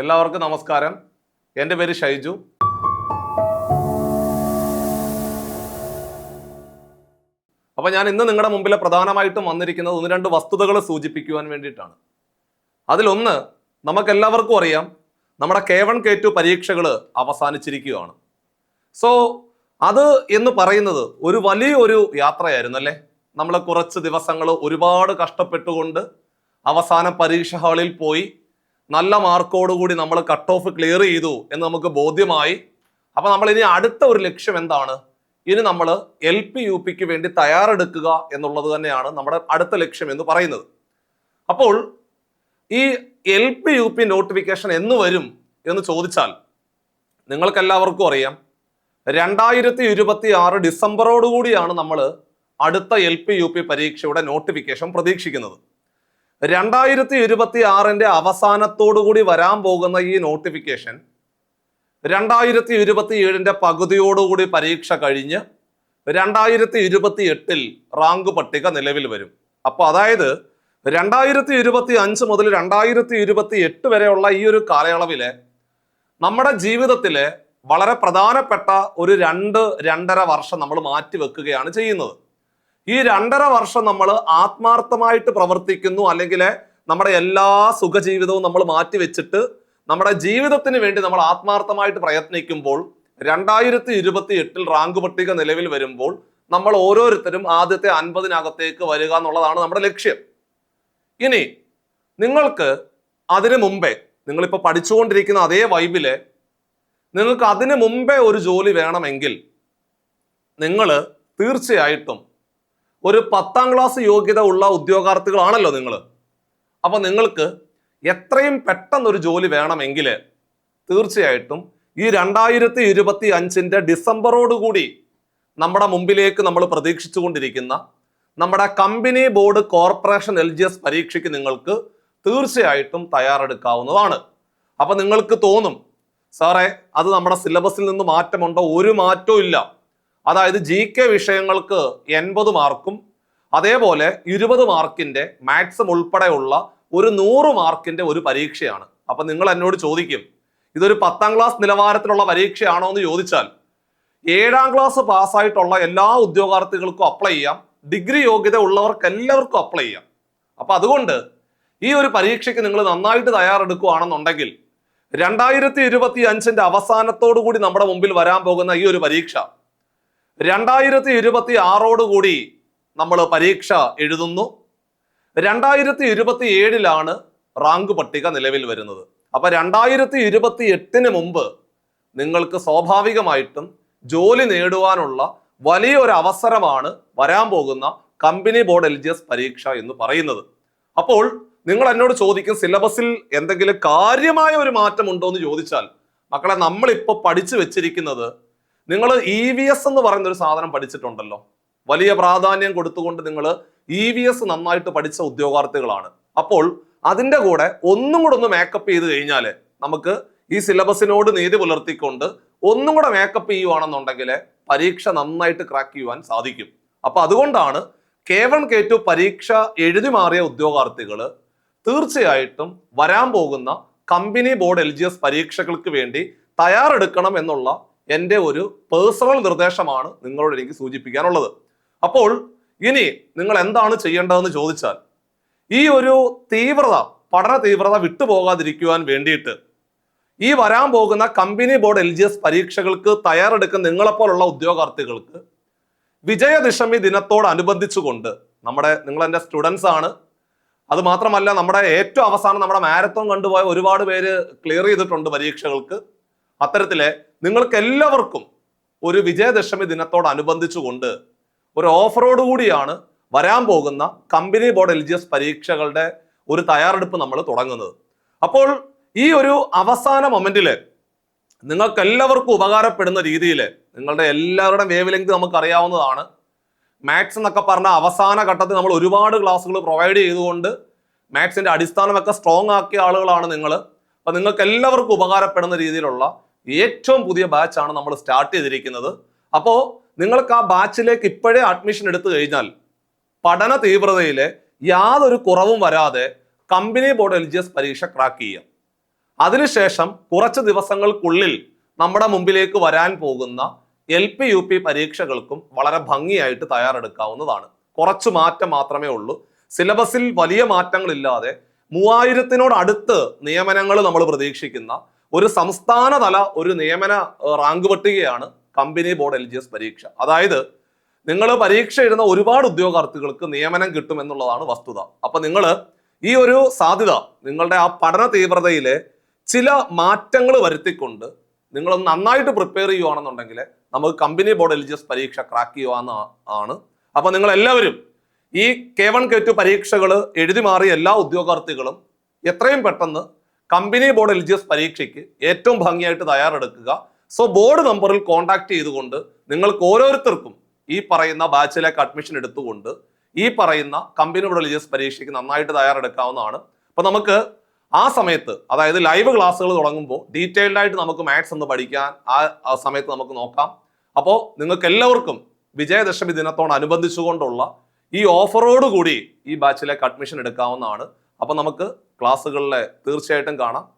എല്ലാവർക്കും നമസ്കാരം. എന്റെ പേര് ഷൈജു. അപ്പോൾ ഞാൻ ഇന്ന് നിങ്ങളുടെ മുമ്പിൽ പ്രധാനമായിട്ടും വന്നിരിക്കുന്നത് ഒന്ന് രണ്ട് വസ്തുതകൾ സൂചിപ്പിക്കുവാൻ വേണ്ടിയിട്ടാണ്. അതിലൊന്ന് നമുക്കെല്ലാവർക്കും അറിയാം നമ്മുടെ കെ വൺ കെ ടു പരീക്ഷകൾ അവസാനിച്ചിരിക്കുകയാണ്. സോ അത് എന്ന് പറയുന്നത് ഒരു വലിയൊരു യാത്രയായിരുന്നു അല്ലേ? നമ്മൾ കുറച്ച് ദിവസങ്ങൾ ഒരുപാട് കഷ്ടപ്പെട്ടുകൊണ്ട് അവസാന പരീക്ഷ ഹാളിൽ പോയി നല്ല മാർക്കോടുകൂടി നമ്മൾ കട്ട് ഓഫ് ക്ലിയർ ചെയ്തു എന്ന് നമുക്ക് ബോധ്യമായി. അപ്പൊ നമ്മൾ ഇനി അടുത്ത ഒരു ലക്ഷ്യം എന്താണ്? ഇനി നമ്മൾ എൽ പി യു പിക്ക് വേണ്ടി തയ്യാറെടുക്കുക എന്നുള്ളത് തന്നെയാണ് നമ്മുടെ അടുത്ത ലക്ഷ്യം എന്ന് പറയുന്നത്. അപ്പോൾ ഈ L P U P notification എന്ന് വരും എന്ന് ചോദിച്ചാൽ നിങ്ങൾക്കെല്ലാവർക്കും അറിയാം. രണ്ടായിരത്തി ഇരുപത്തി ആറ് ഡിസംബറോടുകൂടിയാണ് നമ്മൾ അടുത്ത എൽ പി യു പി പരീക്ഷയുടെ നോട്ടിഫിക്കേഷൻ പ്രതീക്ഷിക്കുന്നത്. രണ്ടായിരത്തി ഇരുപത്തി ആറിന്റെ അവസാനത്തോടുകൂടി വരാൻ പോകുന്ന ഈ നോട്ടിഫിക്കേഷൻ രണ്ടായിരത്തി ഇരുപത്തി ഏഴിന്റെ പകുതിയോടുകൂടി പരീക്ഷ കഴിഞ്ഞ് രണ്ടായിരത്തി ഇരുപത്തി എട്ടിൽ റാങ്ക് പട്ടിക നിലവിൽ വരും. അപ്പോൾ അതായത് രണ്ടായിരത്തി ഇരുപത്തി അഞ്ച് മുതൽ രണ്ടായിരത്തി ഇരുപത്തി എട്ട് വരെയുള്ള ഈ ഒരു കാലയളവിലെ നമ്മുടെ ജീവിതത്തിലെ വളരെ പ്രധാനപ്പെട്ട ഒരു രണ്ട് രണ്ടര വർഷം നമ്മൾ മാറ്റി വെക്കുകയാണ് ചെയ്യുന്നത്. ഈ രണ്ടര വർഷം നമ്മൾ ആത്മാർത്ഥമായിട്ട് പ്രവർത്തിക്കുന്നു അല്ലെങ്കിൽ നമ്മുടെ എല്ലാ സുഖജീവിതവും നമ്മൾ മാറ്റിവെച്ചിട്ട് നമ്മുടെ ജീവിതത്തിന് വേണ്ടി നമ്മൾ ആത്മാർത്ഥമായിട്ട് പ്രയത്നിക്കുമ്പോൾ രണ്ടായിരത്തി ഇരുപത്തി എട്ടിൽ റാങ്ക് പട്ടിക നിലവിൽ വരുമ്പോൾ നമ്മൾ ഓരോരുത്തരും ആദ്യത്തെ അൻപതിനകത്തേക്ക് വരിക എന്നുള്ളതാണ് നമ്മുടെ ലക്ഷ്യം. ഇനി നിങ്ങൾക്ക് അതിനു മുമ്പേ നിങ്ങളിപ്പോൾ പഠിച്ചുകൊണ്ടിരിക്കുന്ന അതേ വൈബിൽ നിങ്ങൾക്ക് അതിനു മുമ്പേ ഒരു ജോലി വേണമെങ്കിൽ നിങ്ങൾ തീർച്ചയായിട്ടും ഒരു പത്താം ക്ലാസ് യോഗ്യത ഉള്ള ഉദ്യോഗാർത്ഥികളാണല്ലോ നിങ്ങൾ അപ്പോൾ നിങ്ങൾക്ക് എത്രയും പെട്ടെന്ന് ഒരു ജോലി വേണമെങ്കിൽ തീർച്ചയായിട്ടും ഈ രണ്ടായിരത്തി ഇരുപത്തി അഞ്ചിന്റെ ഡിസംബറോടുകൂടി നമ്മുടെ മുമ്പിലേക്ക് നമ്മൾ പ്രതീക്ഷിച്ചുകൊണ്ടിരിക്കുന്ന നമ്മുടെ company board corporation L G S പരീക്ഷയ്ക്ക് നിങ്ങൾക്ക് തീർച്ചയായിട്ടും തയ്യാറെടുക്കാവുന്നതാണ്. അപ്പം നിങ്ങൾക്ക് തോന്നും സാറേ അത് നമ്മുടെ സിലബസിൽ നിന്ന് മാറ്റമുണ്ടോ? ഒരു മാറ്റവും ഇല്ല. അതായത് ജി കെ വിഷയങ്ങൾക്ക് എൺപത് മാർക്കും അതേപോലെ ഇരുപത് മാർക്കിന്റെ മാത്സും ഉൾപ്പെടെയുള്ള ഒരു നൂറ് മാർക്കിന്റെ ഒരു പരീക്ഷയാണ്. അപ്പൊ നിങ്ങൾ എന്നോട് ചോദിക്കും ഇതൊരു പത്താം ക്ലാസ് നിലവാരത്തിലുള്ള പരീക്ഷയാണോ എന്ന് ചോദിച്ചാൽ ഏഴാം ക്ലാസ് പാസ്സായിട്ടുള്ള എല്ലാ ഉദ്യോഗാർത്ഥികൾക്കും അപ്ലൈ ചെയ്യാം ഡിഗ്രി യോഗ്യത ഉള്ളവർക്ക് എല്ലാവർക്കും അപ്ലൈ ചെയ്യാം. അപ്പൊ അതുകൊണ്ട് ഈ ഒരു പരീക്ഷയ്ക്ക് നിങ്ങൾ നന്നായിട്ട് തയ്യാറെടുക്കുകയാണെന്നുണ്ടെങ്കിൽ രണ്ടായിരത്തി ഇരുപത്തി അഞ്ചിന്റെ അവസാനത്തോടു കൂടി നമ്മുടെ മുമ്പിൽ വരാൻ പോകുന്ന ഈ ഒരു പരീക്ഷ രണ്ടായിരത്തി ഇരുപത്തി ആറോടുകൂടി നമ്മൾ പരീക്ഷ എഴുതുന്നു. രണ്ടായിരത്തി ഇരുപത്തി ഏഴിലാണ് റാങ്ക് പട്ടിക നിലവിൽ വരുന്നത്. അപ്പോൾ രണ്ടായിരത്തി ഇരുപത്തി എട്ടിന് മുമ്പ് നിങ്ങൾക്ക് സ്വാഭാവികമായിട്ടും ജോലി നേടുവാനുള്ള വലിയൊരു അവസരമാണ് വരാൻ പോകുന്ന company board L G S പരീക്ഷ എന്ന് പറയുന്നത്. അപ്പോൾ നിങ്ങൾ എന്നോട് ചോദിക്കും സിലബസിൽ എന്തെങ്കിലും കാര്യമായ ഒരു മാറ്റമുണ്ടോ? എന്ന് ചോദിച്ചാൽ മക്കളെ നമ്മളിപ്പോൾ പഠിച്ചു വെച്ചിരിക്കുന്നത് നിങ്ങൾ ഇ വി എസ് എന്ന് പറയുന്ന ഒരു സാധനം പഠിച്ചിട്ടുണ്ടല്ലോ. വലിയ പ്രാധാന്യം കൊടുത്തുകൊണ്ട് നിങ്ങൾ ഇ വി എസ് നന്നായിട്ട് പഠിച്ച ഉദ്യോഗാർത്ഥികളാണ്. അപ്പോൾ അതിന്റെ കൂടെ ഒന്നും കൂടെ ഒന്ന് മേക്കപ്പ് ചെയ്ത് കഴിഞ്ഞാൽ നമുക്ക് ഈ സിലബസിനോട് നീതി പുലർത്തിക്കൊണ്ട് ഒന്നും കൂടെ മേക്കപ്പ് ചെയ്യുവാണെന്നുണ്ടെങ്കിൽ പരീക്ഷ നന്നായിട്ട് ക്രാക്ക് ചെയ്യുവാൻ സാധിക്കും. അപ്പൊ അതുകൊണ്ടാണ് കെ വൺ കെ ടു പരീക്ഷ എഴുതി മാറിയ ഉദ്യോഗാർത്ഥികൾ തീർച്ചയായിട്ടും വരാൻ പോകുന്ന കമ്പനി ബോർഡ് എൽ പരീക്ഷകൾക്ക് വേണ്ടി തയ്യാറെടുക്കണം എന്നുള്ള എന്റെ ഒരു പേഴ്സണൽ നിർദ്ദേശമാണ് നിങ്ങളോട് എനിക്ക് സൂചിപ്പിക്കാനുള്ളത്. അപ്പോൾ ഇനി നിങ്ങൾ എന്താണ് ചെയ്യേണ്ടതെന്ന് ചോദിച്ചാൽ ഈ ഒരു തീവ്രത പഠന തീവ്രത വിട്ടുപോകാതിരിക്കുവാൻ വേണ്ടിയിട്ട് ഈ വരാൻ പോകുന്ന company board L G S പരീക്ഷകൾക്ക് തയ്യാറെടുക്കുന്ന നിങ്ങളെപ്പോലുള്ള ഉദ്യോഗാർത്ഥികൾക്ക് വിജയദശമി ദിനത്തോടനുബന്ധിച്ചുകൊണ്ട് നമ്മുടെ നിങ്ങൾ എന്റെ സ്റ്റുഡൻസ് ആണ്. അത് മാത്രമല്ല നമ്മുടെ ഏറ്റവും അവസാനം നമ്മുടെ മാരത്തോൺ കണ്ടുപോയ ഒരുപാട് പേര് ക്ലിയർ ചെയ്തിട്ടുണ്ട് പരീക്ഷകൾക്ക്. അത്തരത്തിലെ നിങ്ങൾക്ക് എല്ലാവർക്കും ഒരു വിജയദശമി ദിനത്തോടനുബന്ധിച്ചുകൊണ്ട് ഒരു ഓഫറോട് കൂടിയാണ് വരാൻ പോകുന്ന company board L G S പരീക്ഷകളുടെ ഒരു തയ്യാറെടുപ്പ് നമ്മൾ തുടങ്ങുന്നത്. അപ്പോൾ ഈ ഒരു അവസാന മൊമെന്റിൽ നിങ്ങൾക്ക് എല്ലാവർക്കും ഉപകാരപ്പെടുന്ന രീതിയിൽ നിങ്ങളുടെ എല്ലാവരുടെയും വേവ് ലെങ്ത് നമുക്ക് അറിയാവുന്നതാണ് മാത്സ് എന്നൊക്കെ പറഞ്ഞ അവസാന ഘട്ടത്തിൽ നമ്മൾ ഒരുപാട് ക്ലാസ്സുകൾ പ്രൊവൈഡ് ചെയ്തുകൊണ്ട് മാത്സിന്റെ അടിസ്ഥാനമൊക്കെ സ്ട്രോങ് ആക്കിയ ആളുകളാണ് നിങ്ങൾ അപ്പൊ നിങ്ങൾക്ക് എല്ലാവർക്കും ഉപകാരപ്പെടുന്ന രീതിയിലുള്ള ഏറ്റവും പുതിയ ബാച്ചാണ് നമ്മൾ സ്റ്റാർട്ട് ചെയ്തിരിക്കുന്നത്. അപ്പോൾ നിങ്ങൾക്ക് ആ ബാച്ചിലേക്ക് ഇപ്പോഴേ അഡ്മിഷൻ എടുത്തു കഴിഞ്ഞാൽ പഠന തീവ്രതയിലെ യാതൊരു കുറവും വരാതെ company board L G S പരീക്ഷ ക്രാക്ക് ചെയ്യാം. അതിനുശേഷം കുറച്ച് ദിവസങ്ങൾക്കുള്ളിൽ നമ്മുടെ മുമ്പിലേക്ക് വരാൻ പോകുന്ന എൽ പി യു പി പരീക്ഷകൾക്കും വളരെ ഭംഗിയായിട്ട് തയ്യാറെടുക്കാവുന്നതാണ്. കുറച്ച് മാറ്റം മാത്രമേ ഉള്ളൂ. സിലബസിൽ വലിയ മാറ്റങ്ങളില്ലാതെ മൂവായിരത്തിനോട് അടുത്ത് നിയമനങ്ങൾ നമ്മൾ പ്രതീക്ഷിക്കുന്ന ഒരു സംസ്ഥാനതല ഒരു നിയമന റാങ്ക് പട്ടികയാണ് company board L G S പരീക്ഷ. അതായത് നിങ്ങൾ പരീക്ഷ എഴുതുന്ന ഒരുപാട് ഉദ്യോഗാർത്ഥികൾക്ക് നിയമനം കിട്ടും എന്നുള്ളതാണ് വസ്തുത. അപ്പൊ നിങ്ങൾ ഈ ഒരു സാധ്യത നിങ്ങളുടെ ആ പഠന തീവ്രതയിലെ ചില മാറ്റങ്ങൾ വരുത്തിക്കൊണ്ട് നിങ്ങൾ നന്നായിട്ട് പ്രിപ്പയർ ചെയ്യുവാണെന്നുണ്ടെങ്കിൽ നമുക്ക് company board L G S പരീക്ഷ ക്രാക്ക് ചെയ്യുവാന്ന് ആണ്. അപ്പൊ നിങ്ങൾ എല്ലാവരും ഈ കെ വൺ കെ ടു പരീക്ഷകൾ എഴുതി മാറിയ എല്ലാ ഉദ്യോഗാർത്ഥികളും എത്രയും പെട്ടെന്ന് company board L G S പരീക്ഷയ്ക്ക് ഏറ്റവും ഭംഗിയായിട്ട് തയ്യാറെടുക്കുക. സോ ബോർഡ് നമ്പറിൽ കോൺടാക്ട് ചെയ്തുകൊണ്ട് നിങ്ങൾക്ക് ഓരോരുത്തർക്കും ഈ പറയുന്ന ബാച്ചിലേക്ക് അഡ്മിഷൻ എടുത്തുകൊണ്ട് ഈ പറയുന്ന company board L G S പരീക്ഷയ്ക്ക് നന്നായിട്ട് തയ്യാറെടുക്കാവുന്നതാണ്. അപ്പൊ നമുക്ക് ആ സമയത്ത് അതായത് ലൈവ് ക്ലാസ്സുകൾ തുടങ്ങുമ്പോൾ ഡീറ്റെയിൽഡ് ആയിട്ട് നമുക്ക് മാത്സ് ഒന്ന് പഠിക്കാൻ ആ ആ സമയത്ത് നമുക്ക് നോക്കാം. അപ്പോൾ നിങ്ങൾക്ക് എല്ലാവർക്കും വിജയദശമി ദിനത്തോടനുബന്ധിച്ചുകൊണ്ടുള്ള ഈ ഓഫറോട് കൂടി ഈ ബാച്ചിലേക്ക് അഡ്മിഷൻ എടുക്കാവുന്നതാണ്. അപ്പോൾ നമുക്ക് ക്ലാസ്സുകളിലെ തീർച്ചയായിട്ടും കാണാം.